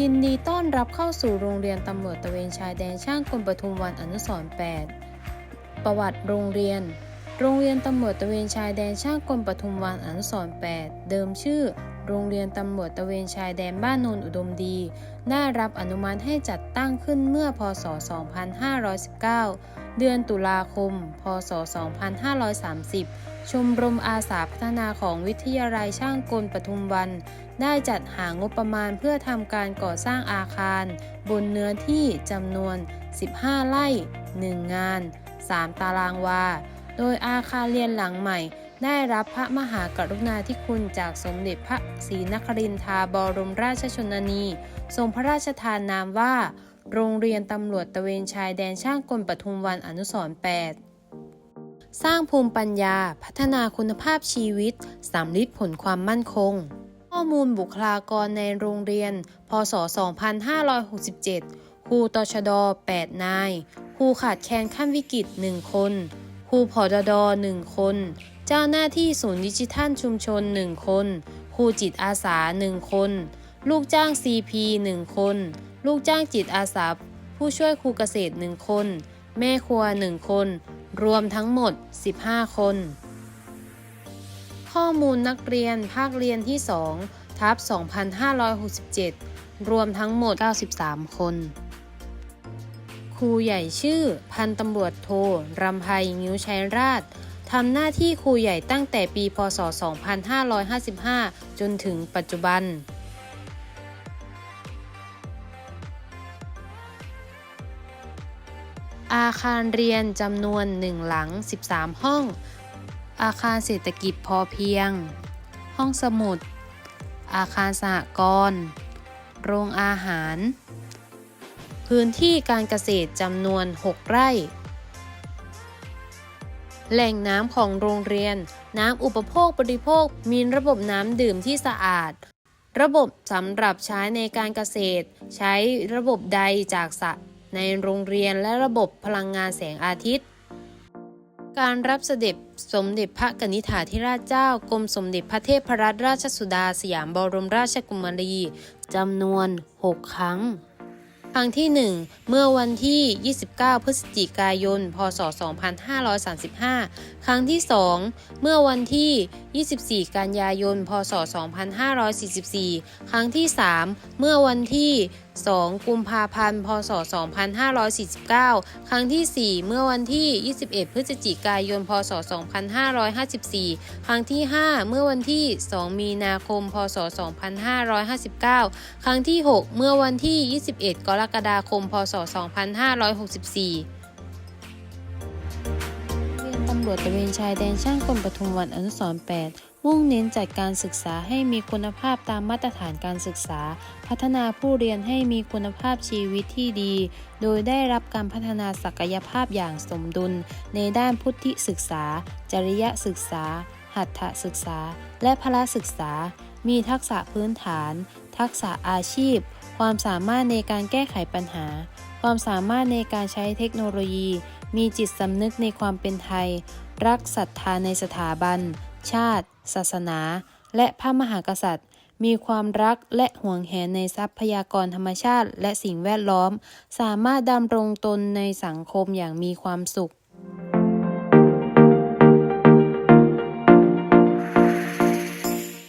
ยินดีต้อนรับเข้าสู่โรงเรียนตำรวจตะเวนชายแดนช่างกลปทุมวันอนุสร8ประวัติโรงเรียน โรงเรียนตำรวจตะเวนชายแดนช่างกลปทุมวันอนุสรณ์8 เดิมชื่อ โรงเรียนตำรวจตะเวนชายแดนบ้านโนนอุดมดี ได้รับอนุมัติให้จัดตั้งขึ้นเมื่อพศ 2519 เดือนตุลาคม พศ 2530 ชมรมอาสาพัฒนาของวิทยาลัยช่างกลปทุมวัน ได้จัดหางบประมาณเพื่อทำการก่อสร้างอาคาร บนเนื้อที่จำนวน 15 ไร่ 1 งาน 3 ตารางวา โดยอาคารเรียนหลังใหม่ ได้รับพระมหากรุณาธิคุณจากสมเด็จพระศรีนครินทราบรมราชชนนี ทรงพระราชทานนามว่า โรงเรียนตำรวจตะเวนชายแดนช่างกลปทุมวันอนุสร8สร้างภูมิปัญญาพัฒนาคุณภาพชีวิตสำลิดผลความมั่นคง ข้อมูลบุคลากรในโรงเรียน พศ 2567 ครูตชด 8 นาย ครูขาดแคลนขั้นวิกฤต 1 คน ครูผอดด1คน เจ้าหน้าที่ศูนย์ดิจิทัลชุมชน1คนครูจิตอาสา1คน ลูกจ้าง CP 1คน ลูกจ้างจิตอาสาผู้ช่วยครูเกษตร1คน แม่ครัว1คน รวมทั้งหมด 15 คน ข้อมูลนักเรียนภาคเรียนที่2ทับ 2567 รวมทั้งหมด 93 คน ครูใหญ่ชื่อ พันตำรวจโทรำไพงิ้วชัยราชทำหน้าที่ครูใหญ่ตั้งแต่ปี พศ 2555 จนถึงปัจจุบัน อาคารเรียนจำนวน 1 หลัง 13 ห้อง อาคารเศรษฐกิจพอเพียง ห้องสมุด อาคารสหกรณ์ โรงอาหาร พื้นที่การเกษตรจำนวน 6 ไร่ แหล่งน้ำของโรงเรียน น้ำอุปโภคบริโภค มีระบบน้ำดื่มที่สะอาด ระบบสำหรับใช้ในการเกษตร ใช้ระบบใดจากสระในโรงเรียนและระบบพลังงานแสงอาทิตย์ การรับเสด็จสมเด็จพระกนิษฐาธิราชเจ้ากรมสมเด็จพระเทพรัตนราชสุดาสยามบรมราชกุมารีจำนวน 6 ครั้ง ครั้งที่ 1 เมื่อวันที่ 29 พฤศจิกายน พศ 2535 ครั้งที่ 2 เมื่อวันที่24 กันยายน พศ 2544 ครั้งที่ 3 เมื่อวันที่ 2 กุมภาพันธ์ พศ 2549 ครั้งที่ 4 เมื่อวันที่ 21 พฤศจิกายน พศ 2554 ครั้งที่ 5 เมื่อวันที่ 2 มีนาคม พศ 2559 ครั้งที่ 6 เมื่อวันที่ 21 กรกฎาคม พศ 2564 วจตระเวนชายแดนช่างกลปทุมวันอนุสรณ์8มุ่งเน้นจัดการศึกษาให้มีคุณภาพตามมาตรฐานการศึกษา พัฒนาผู้เรียนให้มีคุณภาพชีวิตที่ดี โดยได้รับการพัฒนาศักยภาพอย่างสมดุล ในด้านพุทธิศึกษา จริยศึกษา หัตถศึกษา และพละศึกษา มีทักษะพื้นฐาน ทักษะอาชีพ ความสามารถในการแก้ไขปัญหา ความสามารถในการใช้เทคโนโลยี มีจิตสำนึกในความเป็นไทย รักศรัทธาในสถาบัน ชาติ ศาสนา และพระมหากษัตริย์ มีความรักและห่วงแหนในทรัพยากรธรรมชาติ และสิ่งแวดล้อม สามารถดำรงตนในสังคมอย่างมีความสุข